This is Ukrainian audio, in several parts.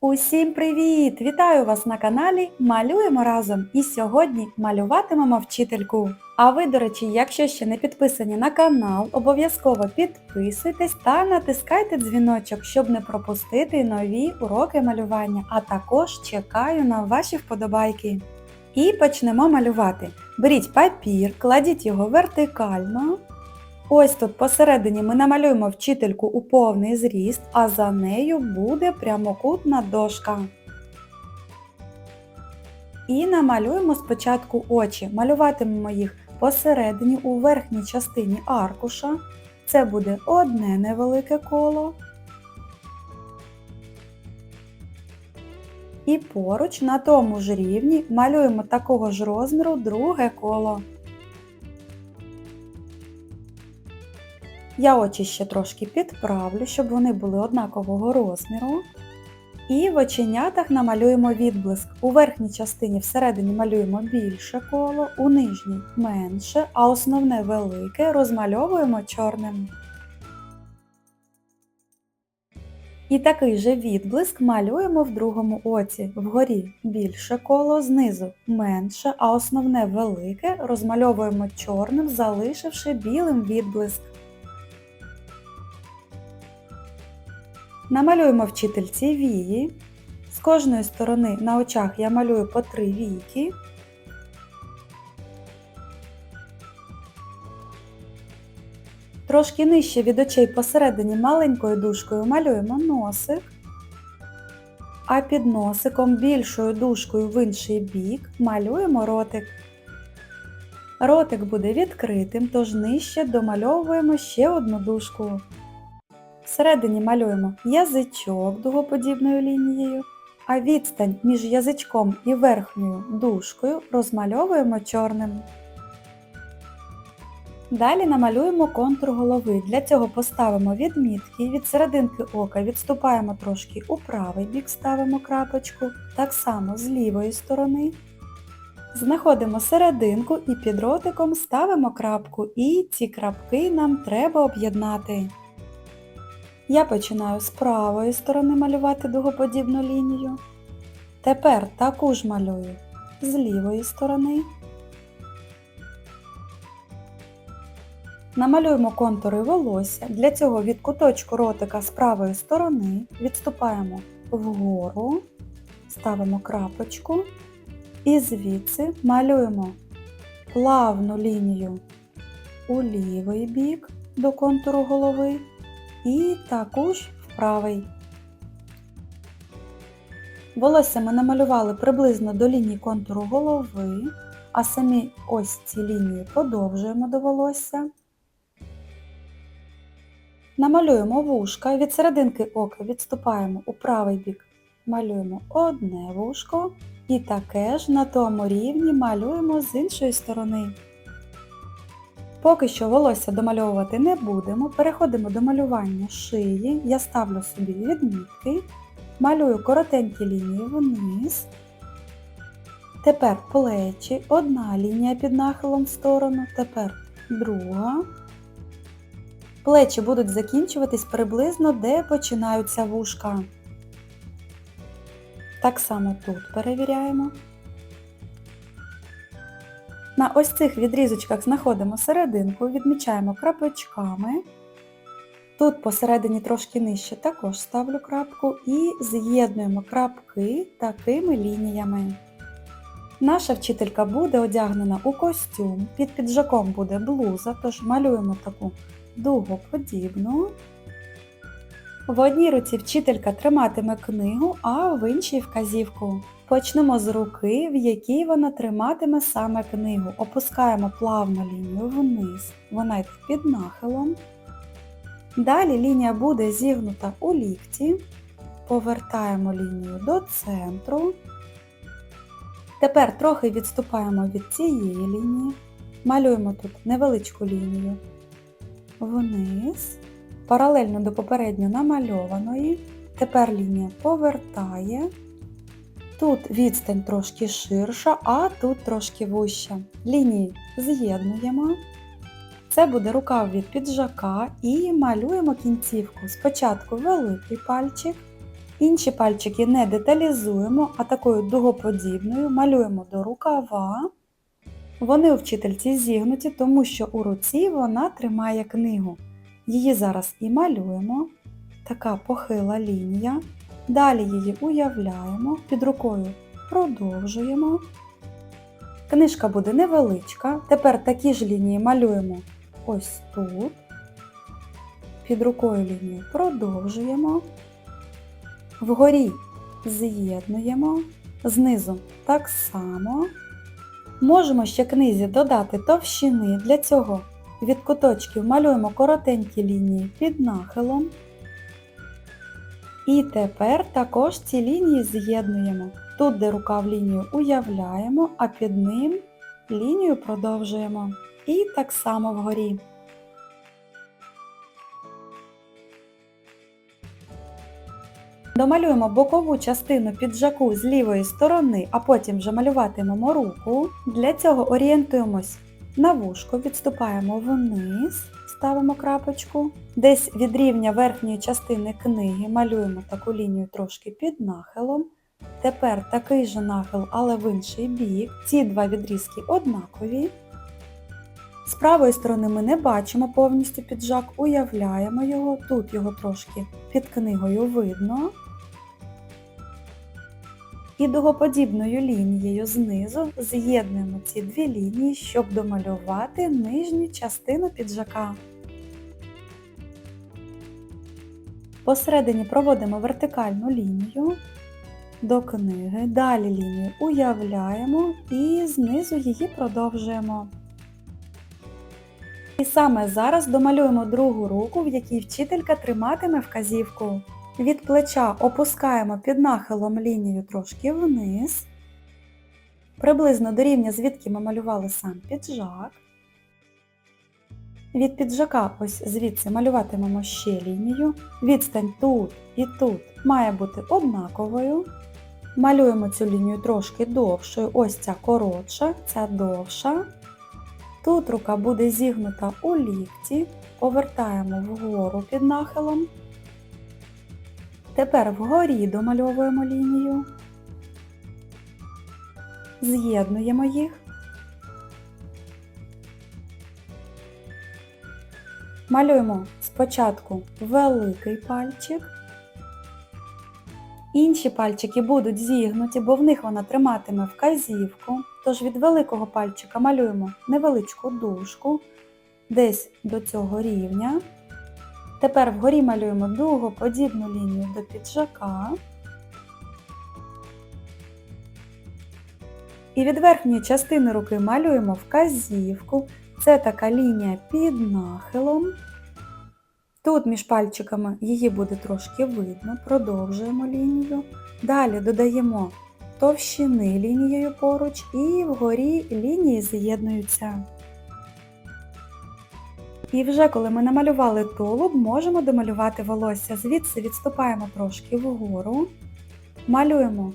Усім привіт! Вітаю вас на каналі Малюємо разом! І сьогодні малюватимемо вчительку. А ви, до речі, якщо ще не підписані на канал, обов'язково підписуйтесь та натискайте дзвіночок, щоб не пропустити нові уроки малювання, а також чекаю на ваші вподобайки. І почнемо малювати. Беріть папір, кладіть його вертикально. Ось тут посередині ми намалюємо вчительку у повний зріст, а за нею буде прямокутна дошка. І намалюємо спочатку очі. Малюватимемо їх посередині у верхній частині аркуша. Це буде одне невелике коло. І поруч на тому ж рівні малюємо такого ж розміру друге коло. Я очі ще трошки підправлю, щоб вони були однакового розміру. І в оченятах намалюємо відблиск. У верхній частині всередині малюємо більше коло, у нижній менше, а основне велике розмальовуємо чорним. І такий же відблиск малюємо в другому оці. Вгорі більше коло, знизу менше, а основне велике розмальовуємо чорним, залишивши білим відблиск. Намалюємо вчительці вії. З кожної сторони на очах я малюю по три війки. Трошки нижче від очей посередині маленькою дужкою малюємо носик, а під носиком більшою дужкою в інший бік малюємо ротик. Ротик буде відкритим, тож нижче домальовуємо ще одну дужку. Всередині малюємо язичок дугоподібною лінією, а відстань між язичком і верхньою дужкою розмальовуємо чорним. Далі намалюємо контур голови. Для цього поставимо відмітки, від серединки ока відступаємо трошки у правий бік, ставимо крапочку, так само з лівої сторони. Знаходимо серединку і під ротиком ставимо крапку, і ці крапки нам треба об'єднати. Я починаю з правої сторони малювати дугоподібну лінію. Тепер таку ж малюю з лівої сторони. Намалюємо контури волосся. Для цього від куточку ротика з правої сторони відступаємо вгору, ставимо крапочку і звідси малюємо плавну лінію у лівий бік до контуру голови і також в правий. Волосся ми намалювали приблизно до лінії контуру голови, а самі ось ці лінії подовжуємо до волосся. Намалюємо вушка, від серединки ока відступаємо у правий бік, малюємо одне вушко і таке ж на тому рівні малюємо з іншої сторони. Поки що волосся домальовувати не будемо, переходимо до малювання шиї. Я ставлю собі відмітки, малюю коротенькі лінії вниз. Тепер плечі, одна лінія під нахилом в сторону, тепер друга. Плечі будуть закінчуватись приблизно, де починаються вушка. Так само тут перевіряємо. На ось цих відрізочках знаходимо серединку, відмічаємо крапочками. Тут посередині трошки нижче також ставлю крапку і з'єднуємо крапки такими лініями. Наша вчителька буде одягнена у костюм, під піджаком буде блуза, тож малюємо таку дугоподібну. В одній руці вчителька триматиме книгу, а в іншій вказівку. Почнемо з руки, в якій вона триматиме саме книгу. Опускаємо плавну лінію вниз, вона йде під нахилом. Далі лінія буде зігнута у лікті. Повертаємо лінію до центру. Тепер трохи відступаємо від цієї лінії. Малюємо тут невеличку лінію вниз, паралельно до попередньо намальованої. Тепер лінія повертає. Тут відстань трошки ширша, а тут трошки вуща. Лінії з'єднуємо. Це буде рукав від піджака і малюємо кінцівку. Спочатку великий пальчик, Інші пальчики не деталізуємо, а такою дугоподібною малюємо до рукава. Вони у вчительці зігнуті, тому що у руці вона тримає книгу. Її зараз і малюємо. Така похила лінія. Далі її уявляємо, під рукою продовжуємо. Книжка буде невеличка. Тепер такі ж лінії малюємо ось тут. Під рукою лінію продовжуємо. Вгорі з'єднуємо, знизу так само. Можемо ще книзі додати товщини. Для цього від куточків малюємо коротенькі лінії під нахилом. І тепер також ці лінії з'єднуємо. Тут, де рукав лінію уявляємо, а під ним лінію продовжуємо. І так само вгорі. Домалюємо бокову частину піджаку з лівої сторони, а потім вже малюватимемо руку. Для цього орієнтуємось на вушко, відступаємо вниз, ставимо крапочку. Десь від рівня верхньої частини книги малюємо таку лінію трошки під нахилом. Тепер такий же нахил, але в інший бік. Ці два відрізки однакові. З правої сторони ми не бачимо повністю піджак, уявляємо його, тут його трошки під книгою видно. І дугоподібною лінією знизу з'єднуємо ці дві лінії, щоб домалювати нижню частину піджака. Посередині проводимо вертикальну лінію до книги, далі лінію уявляємо і знизу її продовжуємо. І саме зараз домалюємо другу руку, в якій вчителька триматиме вказівку. Від плеча опускаємо під нахилом лінію трошки вниз, приблизно до рівня, звідки ми малювали сам піджак. Від піджака ось звідси малюватимемо ще лінію. Відстань тут і тут має бути однаковою. Малюємо цю лінію трошки довшою, ось ця коротша, ця довша. Тут рука буде зігнута у лікті, повертаємо вгору під нахилом. Тепер вгорі домальовуємо лінію, з'єднуємо їх. Малюємо спочатку великий пальчик. Інші пальчики будуть зігнуті, бо в них вона триматиме вказівку. Тож від великого пальчика малюємо невеличку дужку десь до цього рівня. Тепер вгорі малюємо дугоподібну лінію до піджака. І від верхньої частини руки малюємо вказівку. Це така лінія під нахилом. Тут між пальчиками її буде трошки видно, продовжуємо лінію. Далі додаємо товщини лінією поруч і вгорі лінії з'єднуються. І вже коли ми намалювали тулуб, можемо домалювати волосся. Звідси відступаємо трошки вгору, малюємо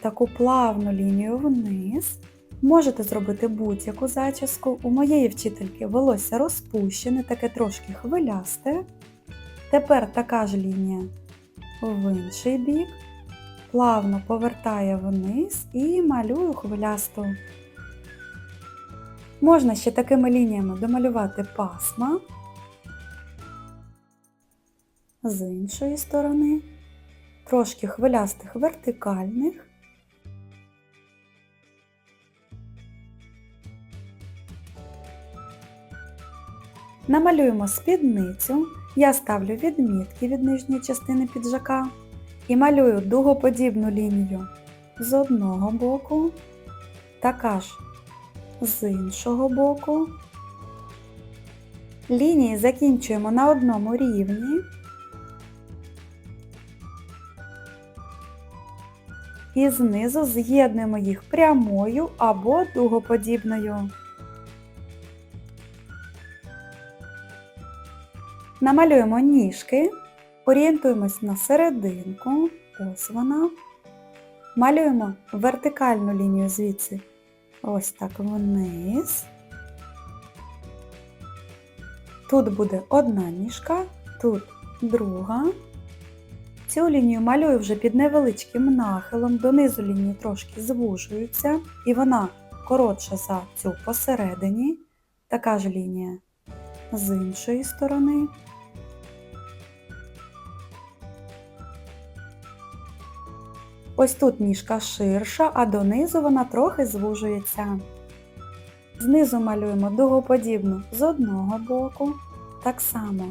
таку плавну лінію вниз. Можете зробити будь-яку зачіску. У моєї вчительки волосся розпущене, таке трошки хвилясте. Тепер така ж лінія в інший бік. Плавно повертає вниз і малюю хвилясту. Можна ще такими лініями домалювати пасма з іншої сторони, трошки хвилястих вертикальних. Намалюємо спідницю. Я ставлю відмітки від нижньої частини піджака і малюю дугоподібну лінію з одного боку, така ж з іншого боку. Лінії закінчуємо на одному рівні. І знизу з'єднуємо їх прямою або дугоподібною. Намалюємо ніжки, орієнтуємось на серединку, ось вона. Малюємо вертикальну лінію звідси, ось так вниз. Тут буде одна ніжка, тут друга. Цю лінію малюю вже під невеличким нахилом, донизу лінії трошки звужуються, і вона коротша за цю посередині. Така ж лінія з іншої сторони. Ось тут ніжка ширша, а донизу вона трохи звужується. Знизу малюємо дугоподібну з одного боку, так само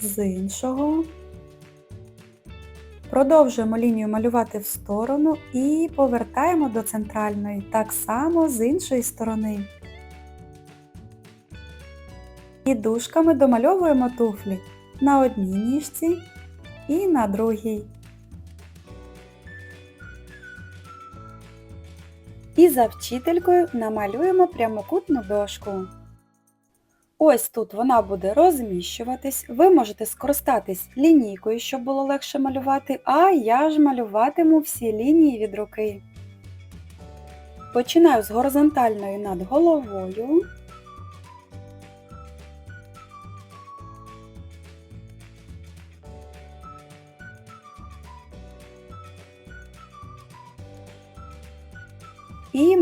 з іншого. Продовжуємо лінію малювати в сторону і повертаємо до центральної, так само з іншої сторони. І дужками домальовуємо туфлі на одній ніжці і на другій. І за вчителькою намалюємо прямокутну дошку. Ось тут вона буде розміщуватись. Ви можете скористатись лінійкою, щоб було легше малювати, а я ж малюватиму всі лінії від руки. Починаю з горизонтальної над головою.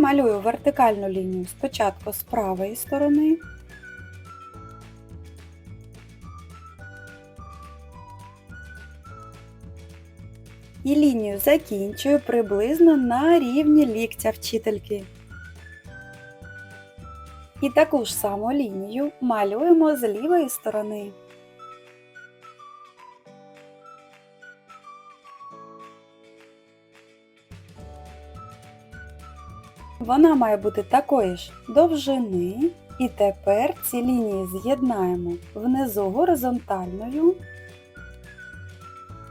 Малюю вертикальну лінію спочатку з правої сторони, і лінію закінчую приблизно на рівні ліктя вчительки. І таку ж саму лінію малюємо з лівої сторони. Вона має бути такої ж довжини. І тепер ці лінії з'єднаємо внизу горизонтальною.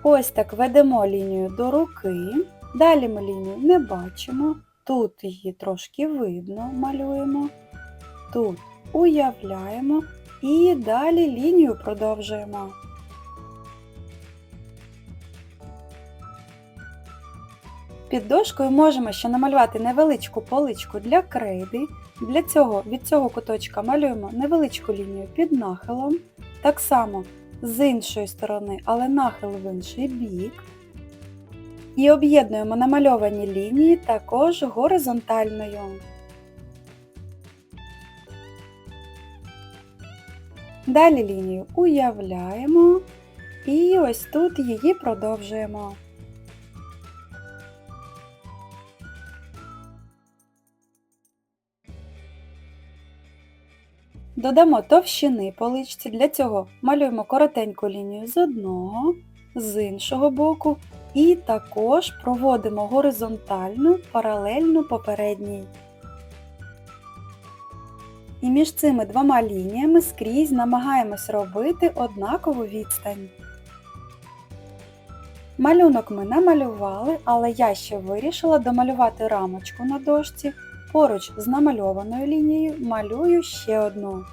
Ось так ведемо лінію до руки. Далі ми лінію не бачимо. Тут її трошки видно, малюємо. Тут уявляємо і далі лінію продовжуємо. Під дошкою можемо ще намалювати невеличку поличку для крейди. Для цього від цього куточка малюємо невеличку лінію під нахилом. Так само з іншої сторони, але нахил в інший бік. І об'єднуємо намальовані лінії також горизонтальною. Далі лінію уявляємо і ось тут її продовжуємо. Додамо товщини поличці, для цього малюємо коротеньку лінію з одного, з іншого боку і також проводимо горизонтальну паралельну попередній. І між цими двома лініями скрізь намагаємось робити однакову відстань. Малюнок ми намалювали, але я ще вирішила домалювати рамочку на дошці. Поруч з намальованою лінією малюю ще одну.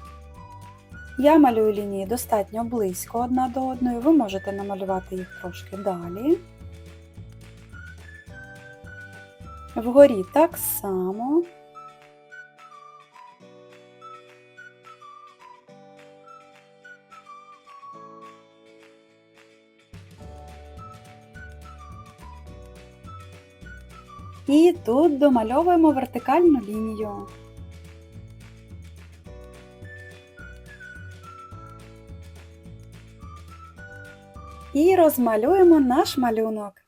Я малюю лінії достатньо близько одна до одної, ви можете намалювати їх трошки далі. Вгорі так само. І тут домальовуємо вертикальну лінію. І розмалюємо наш малюнок.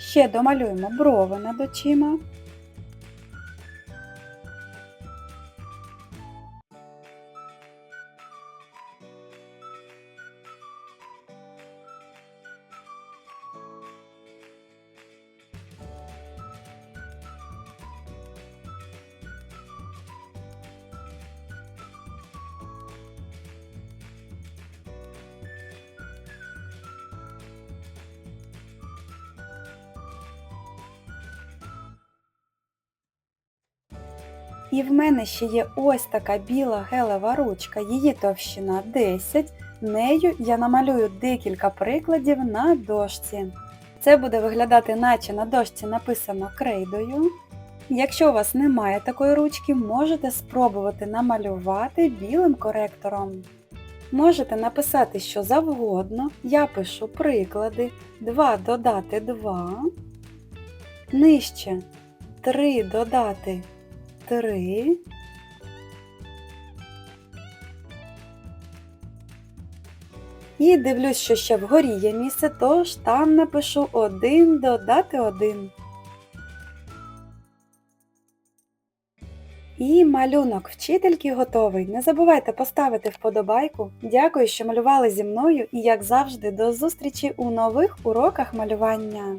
Ще домалюємо брови над очима. І в мене ще є ось така біла гелева ручка, її товщина 10. Нею я намалюю декілька прикладів на дошці. Це буде виглядати, наче на дошці написано крейдою. Якщо у вас немає такої ручки, можете спробувати намалювати білим коректором. Можете написати що завгодно. Я пишу приклади. 2 додати 2. Нижче 3 додати 3. І дивлюсь, що ще вгорі є місце, тож там напишу 1 додати 1. І малюнок вчительки готовий. Не забувайте поставити вподобайку. Дякую, що малювали зі мною і, як завжди, до зустрічі у нових уроках малювання.